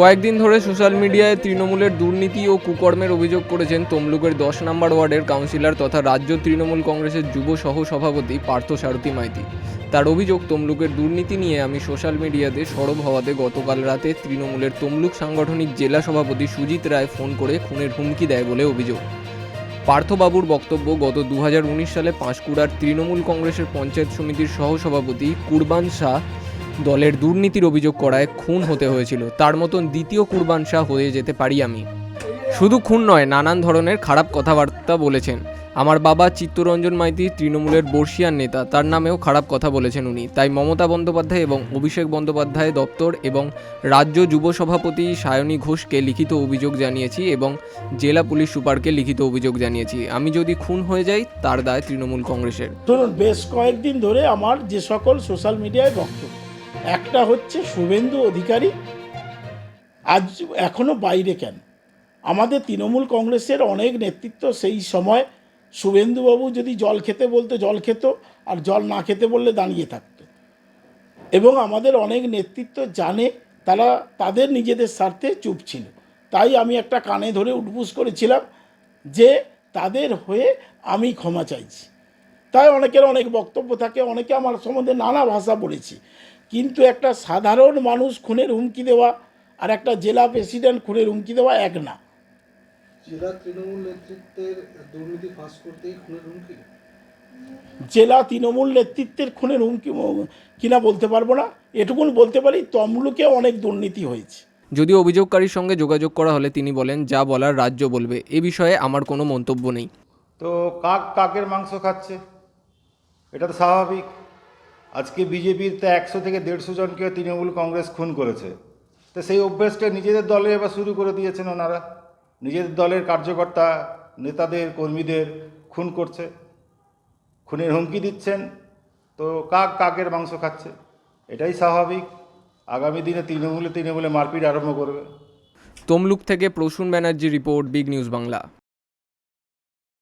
কয়েকদিন ধরে সোশ্যাল মিডিয়ায় তৃণমূলের দুর্নীতি ও কুকর্মের অভিযোগ করেছেন তমলুকের দশ নম্বর ওয়ার্ডের কাউন্সিলর তথা রাজ্য তৃণমূল কংগ্রেসের যুব সহ সভাপতি পার্থ সারথী মাইতি। তার অভিযোগ, তমলুকের দুর্নীতি নিয়ে আমি সোশ্যাল মিডিয়াতে সরব হওয়াতে গতকাল রাতে তৃণমূলের তমলুক সাংগঠনিক জেলা সভাপতি সুজিত রায় ফোন করে খুনের হুমকি দেয় বলে অভিযোগ। পার্থবাবুর বক্তব্য গত দু হাজার উনিশ সালে পাঁশকুড়ার তৃণমূল কংগ্রেসের পঞ্চায়েত সমিতির সহসভাপতি কুরবান শাহ দলের দুর্নীতির অভিযোগ করায় খুন হতে হয়েছিল। তার মতন দ্বিতীয় কুরবান শাহ হয়ে যেতে পারি আমি। শুধু খুন নয়, নানান ধরনের খারাপ কথাবার্তা বলেছেন। আমার বাবা চিত্তরঞ্জন মাইতি, তৃণমূলের বর্ষিয়ান নেতা। তার নামেও খারাপ কথা বলেছেন উনি। তাই মমতা বন্দ্যোপাধ্যায় এবং অভিষেক বন্দ্যোপাধ্যায় দপ্তর এবং রাজ্য যুব সভাপতি সায়নী ঘোষকে লিখিত অভিযোগ জানিয়েছি এবং জেলা পুলিশ সুপারকে লিখিত অভিযোগ জানিয়েছি। আমি যদি খুন হয়ে যাই, তার দায় তৃণমূল কংগ্রেসের। ধরুন, বেশ কয়েকদিন ধরে আমার যে সকল সোশ্যাল মিডিয়ায় বক্তব্য একটা হচ্ছে শুভেন্দু অধিকারী। আজ এখনও বাইরে কেন? আমাদের তৃণমূল কংগ্রেসের অনেক নেতৃত্ব সেই সময় শুভেন্দুবাবু যদি জল খেতে বলতো, জল খেত, আর জল না খেতে বললে দাঁড়িয়ে থাকতো। এবং আমাদের অনেক নেতৃত্ব জানে, তারা তাদের নিজেদের স্বার্থে চুপ ছিল। তাই আমি একটা কানে ধরে উঠবুস করেছিলাম যে তাদের হয়ে আমি ক্ষমা চাইছি। তাই অনেকের অনেক বক্তব্য থাকে, অনেকে আমার সম্বন্ধে নানা ভাষা বলেছে। কিন্তু একটা সাধারণ মানুষ খুনের হুমকি দেওয়া আর একটা জেলা প্রেসিডেন্ট খুনের হুমকি দেওয়া এক না। জেলা তৃণমূল নেতৃত্বের দুর্নীতি ফাঁস করতেই খুনের হুমকি? জেলা তৃণমূল নেতৃত্বের খুনের হুমকি কিনা বলতে পারব না। এটুকুন বলতে পারি তমলুকে অনেক দুর্নীতি হয়েছে। যদিও অভিযোগকারীর সঙ্গে যোগাযোগ করা হলে তিনি বলেন যা বলার রাজ্য বলবে। এ বিষয়ে আমার কোনো মন্তব্য নেই। তো কাক কাকের মাংস খাচ্ছে? এটা তো স্বাভাবিক। আজকে বিজেপির তো একশো থেকে দেড়শো জনকে তৃণমূল কংগ্রেস খুন করেছে। তো সেই অভ্যেসটা নিজেদের দলে এবার শুরু করে দিয়েছেন ওনারা। নিজেদের দলের কার্যকর্তা, নেতাদের, কর্মীদের খুন করছে। খুনের হুমকি দিচ্ছেন। তো কাক কাকের মাংস খাচ্ছে? এটাই স্বাভাবিক। আগামী দিনে তৃণমূলে তৃণমূলে মারপিট আরম্ভ করবে। তমলুক থেকে Prasun Banerjee report, big news Bangla.